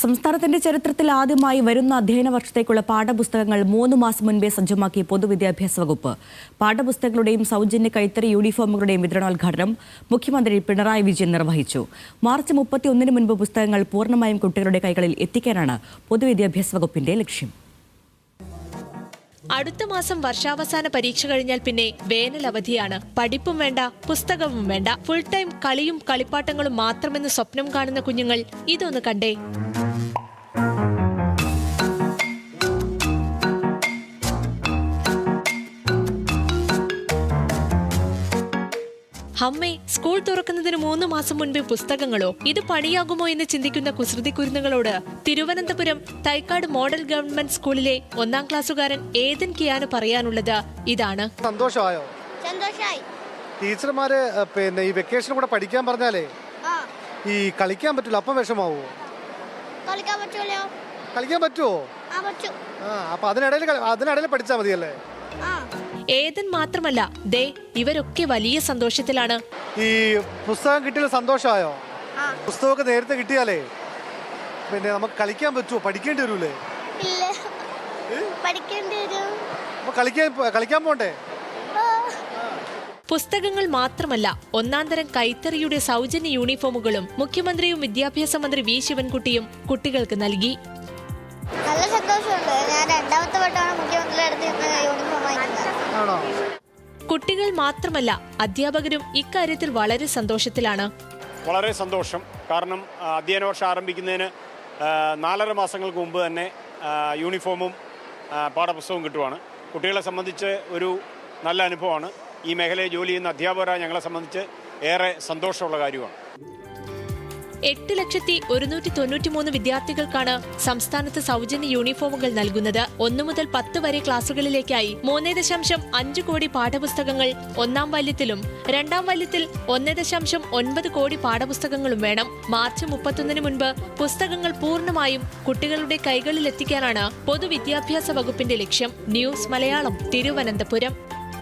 സംസ്ഥാനത്തിന്റെ ചരിത്രത്തിൽ ആദ്യമായി വരുന്ന അധ്യയന വർഷത്തേക്കുള്ള പാഠപുസ്തകങ്ങൾ മൂന്ന് മാസം മുൻപേ സജ്ജമാക്കി പൊതുവിദ്യാഭ്യാസ വകുപ്പ്. പാഠപുസ്തകങ്ങളുടെയും സൗജന്യ കൈത്തറി യൂണിഫോമുകളുടെയും വിതരണോദ്ഘാടനം മുഖ്യമന്ത്രി പിണറായി വിജയൻ നിർവഹിച്ചു. മാർച്ച് മുപ്പത്തിയൊന്നിന് മുൻപ് പുസ്തകങ്ങൾ പൂർണമായും കുട്ടികളുടെ കൈകളിൽ എത്തിക്കാനാണ് പൊതുവിദ്യാഭ്യാസ വകുപ്പിന്റെ ലക്ഷ്യം. അടുത്ത മാസം വർഷാവസാന പരീക്ഷ കഴിഞ്ഞാൽ പിന്നെ വേനൽ അവധിയാണ് പഠിപ്പും വേണ്ട പുസ്തകവും വേണ്ട. ഫുൾ ടൈം കളിയും കളിപ്പാട്ടങ്ങളും മാത്രമെന്ന് സ്വപ്നം കാണുന്ന കുഞ്ഞുങ്ങൾ ഇതൊന്ന് കണ്ടേ. അമ്മേ സ്കൂൾ തുറക്കുന്നതിന് മൂന്ന് മാസം മുൻപ് പുസ്തകങ്ങളോ ഇത് പണിയാകുമോ എന്ന് ചിന്തിക്കുന്ന കുസൃതി കുരുന്നുകളോട് തിരുവനന്തപുരം തൈക്കാട് മോഡൽ ഗവൺമെന്റ് സ്കൂളിലെ ഒന്നാം ക്ലാസ്സുകാരൻ ഏതൻ കിയാന് പറയാനുള്ളത് ഇതാണ്. സന്തോഷമായോ? സന്തോഷായി. ടീച്ചർമാര് പിന്നെ ഈ വെക്കേഷൻ കൂടെ പഠിക്കാൻ പറഞ്ഞാലേ ആ. ഈ കളിക്കാൻ പറ്റില്ല അപ്പം വിഷമാവോ? കളിക്കാൻ പറ്റുമോ കളിക്കാൻ പറ്റുമോ ആ പറ്റൂ. ആ അപ്പൊ അതിനിടയിൽ അതിനിടയിൽ പഠിച്ചാൽ മതിയല്ലേ? ഏതൻ മാത്രമല്ല ദേ ഇവരൊക്കെ വലിയ സന്തോഷത്തിലാണ്. ഈ പുസ്തകം കിട്ടിയ സന്തോഷമായോ? ആ. പുസ്തകമൊക്കെ നേരത്തെ കിട്ടിയാലേ? പിന്നെ നമുക്ക് കളിക്കാൻ പറ്റുമോ പഠിക്കേണ്ടി വരൂലേ? കളിക്കാൻ കളിക്കാൻ പോണ്ടേ? പുസ്തകങ്ങൾ മാത്രമല്ല ഒന്നാന്തരം കൈത്തറിയുടെ സൗജന്യ യൂണിഫോമുകളും മുഖ്യമന്ത്രിയും വിദ്യാഭ്യാസ മന്ത്രി വി. ശിവൻകുട്ടിയും കുട്ടികൾക്ക് നൽകി. നല്ല സന്തോഷമുണ്ട്. കുട്ടികൾ മാത്രമല്ല അധ്യാപകരും ഇക്കാര്യത്തിൽ വളരെ സന്തോഷത്തിലാണ്. വളരെ സന്തോഷം. കാരണം അധ്യയന വർഷം ആരംഭിക്കുന്നതിന് നാലര മാസങ്ങൾക്ക് മുമ്പ് തന്നെ യൂണിഫോമും പാഠപുസ്തകവും കിട്ടുവാണ്. കുട്ടികളെ സംബന്ധിച്ച് ഒരു നല്ല അനുഭവമാണ്. ഈ മേഖലയിൽ ജോലി ചെയ്യുന്ന അധ്യാപകരായ ഞങ്ങളെ സംബന്ധിച്ച് ഏറെ സന്തോഷമുള്ള കാര്യമാണ്. എട്ട് ലക്ഷത്തി ഒരുന്നൂറ്റി തൊണ്ണൂറ്റിമൂന്ന് വിദ്യാർത്ഥികൾക്കാണ് സംസ്ഥാനത്ത് സൗജന്യ യൂണിഫോമുകൾ നൽകുന്നത്. ഒന്നു മുതൽ പത്ത് വരെ ക്ലാസുകളിലേക്കായി മൂന്നേ ദശാംശം അഞ്ച് കോടി പാഠപുസ്തകങ്ങൾ ഒന്നാം വല്യത്തിലും രണ്ടാം വല്യത്തിൽ ഒന്നേ ദശാംശം ഒൻപത് കോടി പാഠപുസ്തകങ്ങളും വേണം. മാർച്ച് മുപ്പത്തൊന്നിന് മുൻപ് പുസ്തകങ്ങൾ പൂർണമായും കുട്ടികളുടെ കൈകളിലെത്തിക്കാനാണ് പൊതുവിദ്യാഭ്യാസ വകുപ്പിന്റെ ലക്ഷ്യം. ന്യൂസ് മലയാളം തിരുവനന്തപുരം.